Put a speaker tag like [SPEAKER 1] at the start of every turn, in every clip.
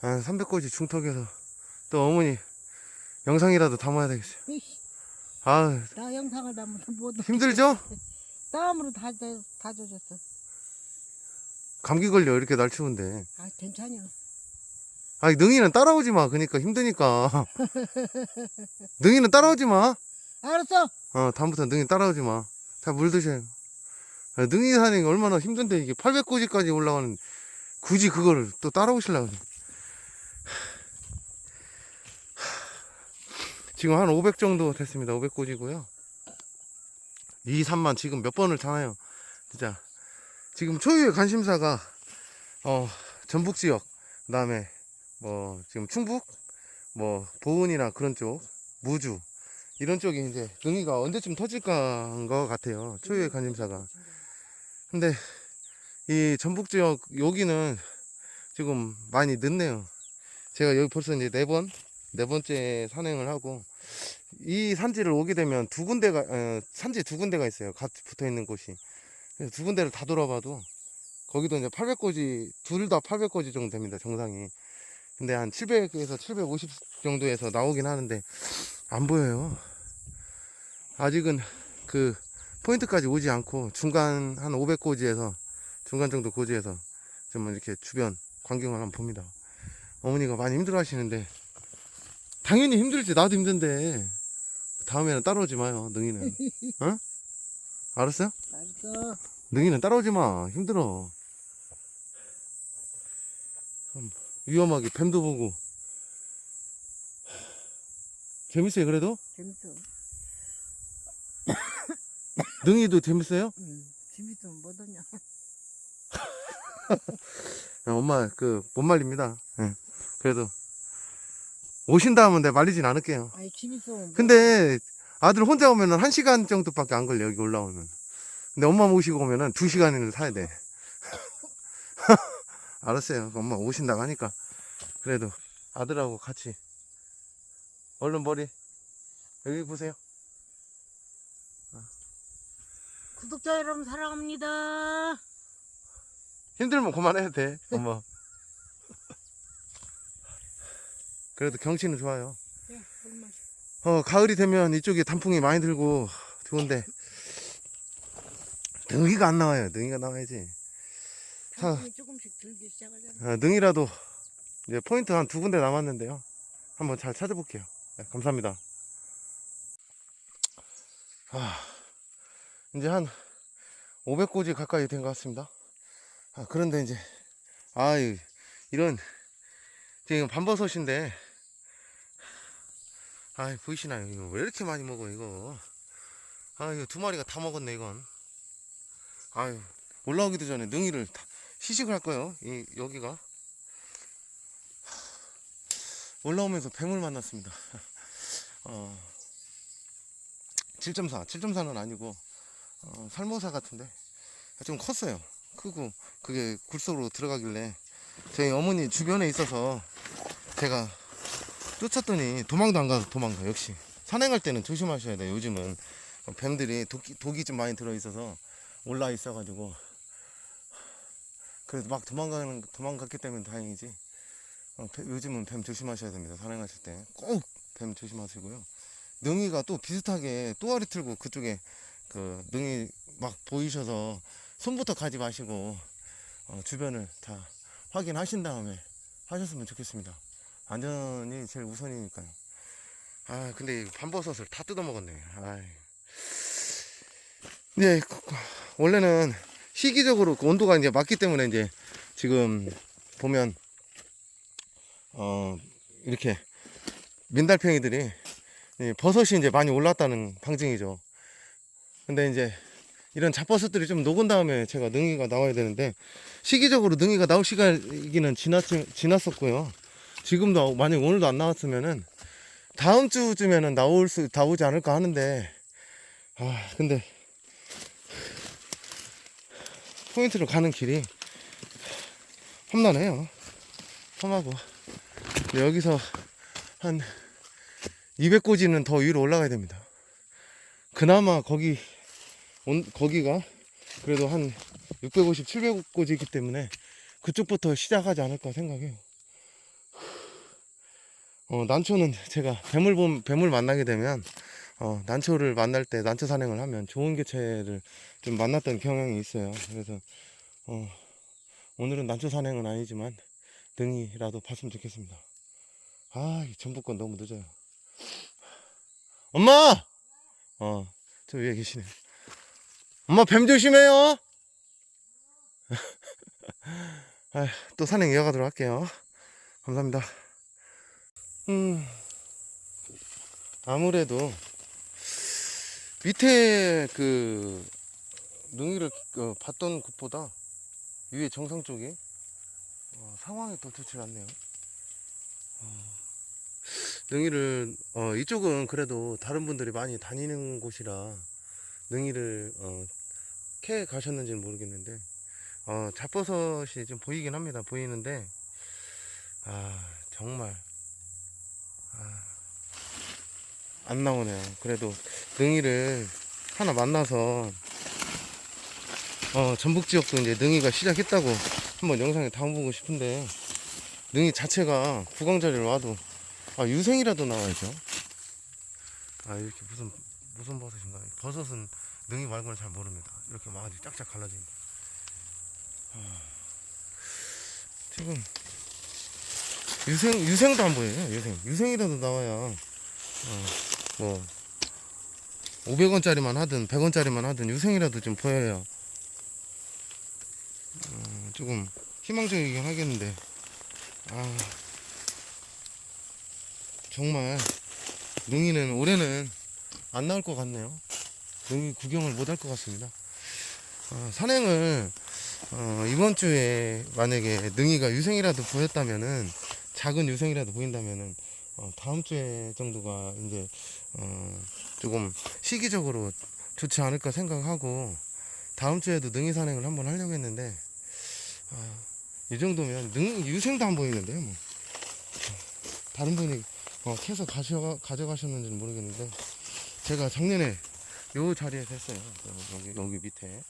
[SPEAKER 1] 한 300고지 중턱에서 또 어머니 영상이라도 담아야 되겠어요.
[SPEAKER 2] 이씨,
[SPEAKER 1] 아
[SPEAKER 2] 나 영상을 담으면 못
[SPEAKER 1] 힘들죠?
[SPEAKER 2] 땀으로 다, 다, 다 젖었어.
[SPEAKER 1] 감기 걸려 이렇게 날 추운데.
[SPEAKER 2] 아, 괜찮아.
[SPEAKER 1] 아니 능이는 따라오지 마. 그러니까 힘드니까. 능이는 따라오지 마.
[SPEAKER 2] 알았어.
[SPEAKER 1] 어 다음부터 능이 따라오지 마. 자물 드셔요. 아, 능이 사는 게 얼마나 힘든데 이게 800고지까지 올라가는 굳이 그거를 또 따라오시려고 그래. 지금 한 500 정도 됐습니다. 500고지고요. 이 산만 지금 몇 번을 타나요? 진짜 지금 초유의 관심사가 어 전북 지역 그다음에 뭐 지금 충북 뭐 보은이나 그런 쪽 무주 이런 쪽이 이제 능이가 언제쯤 터질까 한 것 같아요. 초유의 관심사가. 근데 이 전북 지역 여기는 지금 많이 늦네요. 제가 여기 벌써 이제 네 번, 네 번째 산행을 하고 이 산지를 오게 되면 두 군데가 어, 산지 두 군데가 있어요. 같이 붙어 있는 곳이. 그래서 두 군데를 다 돌아봐도 거기도 이제 800고지 둘 다 800고지 정도 됩니다. 정상이. 근데 한 700에서 750 정도에서 나오긴 하는데 안 보여요. 아직은 그 포인트까지 오지 않고 중간 한 500고지에서 중간 정도 고지에서 좀 이렇게 주변 광경을 한번 봅니다. 어머니가 많이 힘들어 하시는데 당연히 힘들지 나도 힘든데 다음에는 따라오지 마요 능이는 어? 알았어요?
[SPEAKER 2] 알았어.
[SPEAKER 1] 능이는 따라오지 마 힘들어 참 위험하게 뱀도 보고 재밌어요 그래도?
[SPEAKER 2] 재밌어.
[SPEAKER 1] 능이도 재밌어요?
[SPEAKER 2] 응. 재밌으면 뭐더냐.
[SPEAKER 1] 야, 엄마 그 못 말립니다. 예. 그래도 오신다 하면 내가 말리진 않을게요.
[SPEAKER 2] 아니, 재밌으면. 뭐.
[SPEAKER 1] 근데 아들 혼자 오면은 한 시간 정도밖에 안 걸려 여기 올라오면. 근데 엄마 모시고 오면은 두 시간을 타야 돼. 알았어요. 엄마 오신다고 하니까 그래도 아들하고 같이 얼른 머리 여기 보세요.
[SPEAKER 2] 구독자 여러분 사랑합니다.
[SPEAKER 1] 힘들면 그만해도 돼, 엄마. 그래도 경치는 좋아요.
[SPEAKER 2] 야, 얼마.
[SPEAKER 1] 어, 가을이 되면 이쪽에 단풍이 많이 들고 좋은데 능이가 안 나와요. 능이가 나와야지. 자.
[SPEAKER 2] 당신이 조금씩 들기 시작하잖아.
[SPEAKER 1] 어, 능이라도 이제 포인트 한 두 군데 남았는데요. 한번 잘 찾아볼게요. 네, 감사합니다. 아, 이제 한 500고지 가까이 된 것 같습니다. 아, 그런데 이제, 아유, 이런, 지금 밤버섯인데, 아이, 보이시나요? 이거 왜 이렇게 많이 먹어, 이거. 아, 이거 두 마리가 다 먹었네, 이건. 아유, 올라오기도 전에 능이를 다 시식을 할 거예요, 이, 여기가. 올라오면서 뱀을 만났습니다. 어, 7.4, 7.4는 아니고, 어, 살모사 같은데, 좀 컸어요. 크고, 그게 굴 속으로 들어가길래, 저희 어머니 주변에 있어서, 제가 쫓았더니 도망도 안 가서 도망가, 역시. 산행할 때는 조심하셔야 돼요, 요즘은. 어, 뱀들이 독이, 독이 좀 많이 들어있어서, 올라 있어가지고, 그래도 막 도망가는, 도망갔기 때문에 다행이지. 어, 뱀- 요즘은 뱀 조심하셔야 됩니다. 산행하실 때. 꼭 뱀 조심하시고요. 능이가 또 비슷하게 또아리 틀고 그쪽에 그 능이 막 보이셔서 손부터 가지 마시고 어, 주변을 다 확인하신 다음에 하셨으면 좋겠습니다. 안전이 제일 우선이니까요. 아 근데 이 밤버섯을 다 뜯어먹었네. 아이. 네, 그- 그- 원래는 시기적으로 그 온도가 이제 맞기 때문에 이제 지금 보면 어 이렇게 민달팽이들이 이 버섯이 이제 많이 올랐다는 방증이죠. 근데 이제 이런 잡버섯들이 좀 녹은 다음에 제가 능이가 나와야 되는데 시기적으로 능이가 나올 시간이기는 지났 지났었고요. 지금도 만약 오늘도 안 나왔으면은 다음 주쯤에는 나올 수 나오지 않을까 하는데 아 근데 포인트로 가는 길이 험난해요. 험하고 여기서 한 200고지는 더 위로 올라가야 됩니다. 그나마 거기 온 거기가 그래도 한 650, 700고지이기 때문에 그쪽부터 시작하지 않을까 생각해요. 어, 난초는 제가 뱀을 본 뱀을 만나게 되면 어, 난초를 만날 때 난초 산행을 하면 좋은 개체를 좀 만났던 경향이 있어요. 그래서 어, 오늘은 난초 산행은 아니지만 등이라도 봤으면 좋겠습니다. 아, 이 전북권 너무 늦어요. 엄마! 어, 저 위에 계시네. 엄마 뱀 조심해요. 아, 또 산행 이어가도록 할게요. 감사합니다. 음, 아무래도 밑에 그 능이를 어, 봤던 곳보다 위에 정상 쪽이 어, 상황이 더 좋지 않네요. 어, 능이를 어, 이쪽은 그래도 다른 분들이 많이 다니는 곳이라 능이를 어, 캐 가셨는지는 모르겠는데 어, 잡버섯이 좀 보이긴 합니다. 보이는데 아 정말 아, 안 나오네요. 그래도 능이를 하나 만나서 어, 전북 지역도 이제 능이가 시작했다고 한번 영상에 담아보고 싶은데 능이 자체가 구강자리를 와도 아, 유생이라도 나와야죠. 아 이렇게 무슨 무슨 버섯인가? 버섯은 능이 말고는 잘 모릅니다. 이렇게 막 아주 짝짝 갈라집니다. 아, 지금 유생 유생도 안 보여요. 유생 유생이라도 나와야 어, 뭐 500원짜리만 하든 100원짜리만 하든 유생이라도 좀 보여야 어, 조금 희망적이긴 하겠는데 아 정말 능이는 올해는 안 나올 것 같네요. 능이 구경을 못 할 것 같습니다. 어, 산행을 어, 이번 주에 만약에 능이가 유생이라도 보였다면은 작은 유생이라도 보인다면은 어, 다음 주에 정도가 이제 어, 조금 시기적으로 좋지 않을까 생각하고 다음 주에도 능이 산행을 한번 하려고 했는데 아, 이 정도면 능 유생도 안 보이는데요. 뭐. 다른 분이 어, 캐서 가져 가져가셨는지는 모르겠는데 제가 작년에 요 자리에서 했어요. 여기 여기 밑에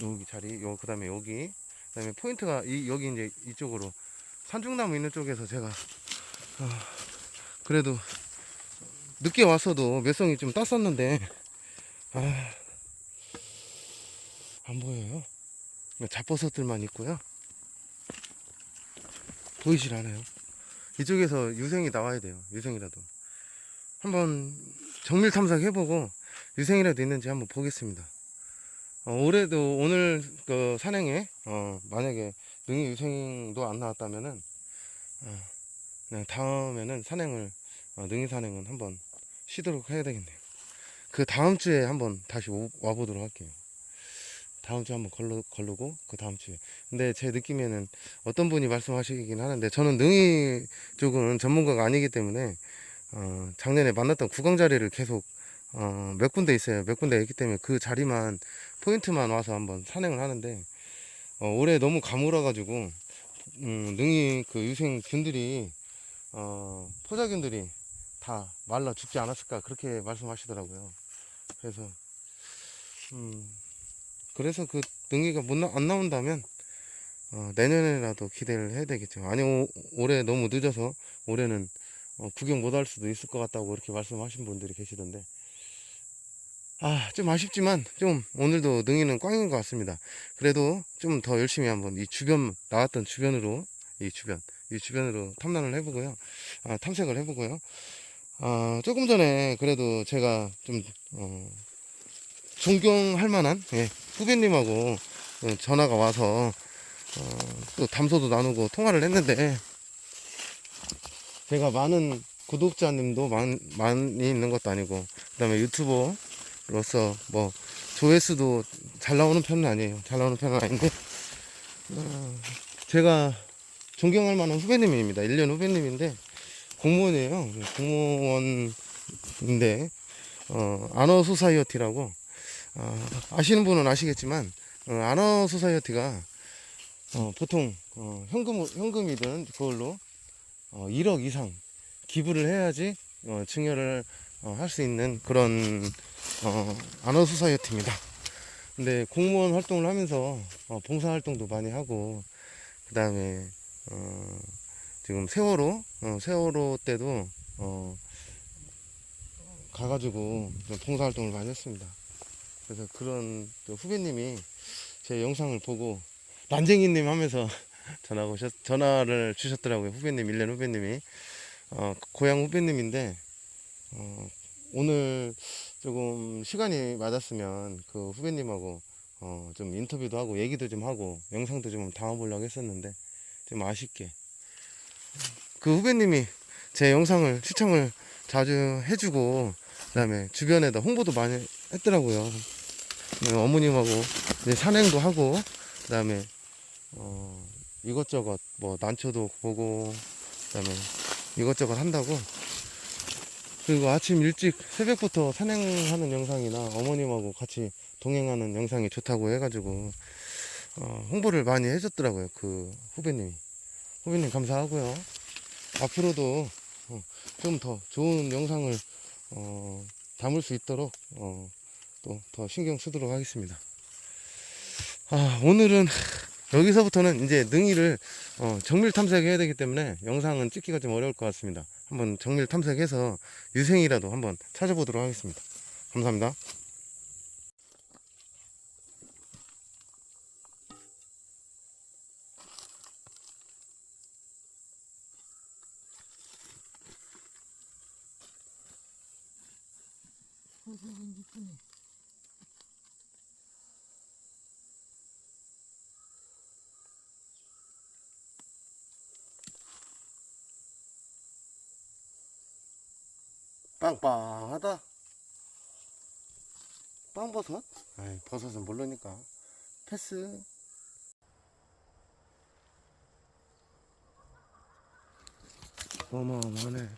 [SPEAKER 1] 여기 자리, 요 그다음에 여기, 그다음에 포인트가 이 여기 이제 이쪽으로 산중나무 있는 쪽에서 제가 아, 그래도 늦게 왔어도 몇 송이 좀 땄었는데 아, 안 보여요. 잡버섯들만 있고요. 보이질 않아요. 이쪽에서 유생이 나와야 돼요. 유생이라도 한번 정밀 탐색해보고 유생이라도 있는지 한번 보겠습니다. 어, 올해도 오늘 그 산행에 어, 만약에 능이 유생도 안 나왔다면은 어, 그냥 다음에는 산행을 어, 능이 산행은 한번 쉬도록 해야 되겠네요. 그 다음 주에 한번 다시 오- 와보도록 할게요. 다음 주에 한번 걸러, 걸르고 그 다음 주에. 근데 제 느낌에는 어떤 분이 말씀하시긴 하는데 저는 능이 쪽은 전문가가 아니기 때문에 어, 작년에 만났던 구강 자리를 계속 어, 몇 군데 있어요. 몇 군데 있기 때문에 그 자리만 포인트만 와서 한번 산행을 하는데 어, 올해 너무 가물어가지고 음, 능이 그 유생 균들이 어, 포자균들이 다 말라 죽지 않았을까 그렇게 말씀하시더라고요. 그래서 음, 그래서 그 능이가 못 나, 안 나온다면 어, 내년에라도 기대를 해야 되겠죠. 아니 오, 올해 너무 늦어서 올해는 어, 구경 못 할 수도 있을 것 같다고 그렇게 말씀하신 분들이 계시던데 아, 좀 아쉽지만 좀 오늘도 능이는 꽝인 것 같습니다. 그래도 좀 더 열심히 한번 이 주변 나왔던 주변으로 이 주변 이 주변으로 탐난을 해보고요. 아, 탐색을 해보고요. 아, 조금 전에 그래도 제가 좀 어, 존경할 만한 예, 후배님하고 어, 전화가 와서 어, 또 담소도 나누고 통화를 했는데 제가 많은 구독자님도 많, 많이 있는 것도 아니고 그 다음에 유튜버 로서 뭐 조회수도 잘 나오는 편은 아니에요. 잘 나오는 편은 아닌데 어, 제가 존경할 만한 후배님입니다. 1년 후배님인데 공무원이에요. 공무원인데 어, 아너 소사이어티라고 어, 아시는 분은 아시겠지만 어, 아너 소사이어티가 어, 보통 어, 현금 현금이든 그걸로 어, 1억 이상 기부를 해야지 어, 증여를 할수 있는 그런 어, 아너 소사이어티입니다. 근데 공무원 활동을 하면서 어, 봉사 활동도 많이 하고 그 다음에 어, 지금 세월호 어, 세월호 때도 어, 가가지고 좀 봉사 활동을 많이 했습니다. 그래서 그런 그 후배님이 제 영상을 보고 난쟁이님 하면서 전화 오셨 전화를 주셨더라고요. 후배님 일년 후배님이 어, 고향 후배님인데 어, 오늘 조금 시간이 맞았으면 그 후배님하고 어, 좀 인터뷰도 하고 얘기도 좀 하고 영상도 좀 담아보려고 했었는데 좀 아쉽게 그 후배님이 제 영상을 시청을 자주 해주고 그다음에 주변에다 홍보도 많이 했더라고요. 네, 어머님하고 이제 산행도 하고 그다음에 어, 이것저것 뭐 난초도 보고 그다음에 이것저것 한다고 그리고 아침 일찍 새벽부터 산행하는 영상이나 어머님하고 같이 동행하는 영상이 좋다고 해가지고 어, 홍보를 많이 해줬더라고요 그 후배님이. 후배님 감사하고요. 앞으로도 어, 좀더 좋은 영상을 어, 담을 수 있도록 어, 또 더 신경 쓰도록 하겠습니다. 아 오늘은 여기서부터는 이제 능이를 어, 정밀 탐색해야 되기 때문에 영상은 찍기가 좀 어려울 것 같습니다. 한번 정밀 탐색해서 유생이라도 한번 찾아보도록 하겠습니다. 감사합니다.
[SPEAKER 2] 소소한 이쁘네.
[SPEAKER 1] 빵빵하다. 빵버섯? 아이, 버섯은 모르니까. 패스. 어마어마하네.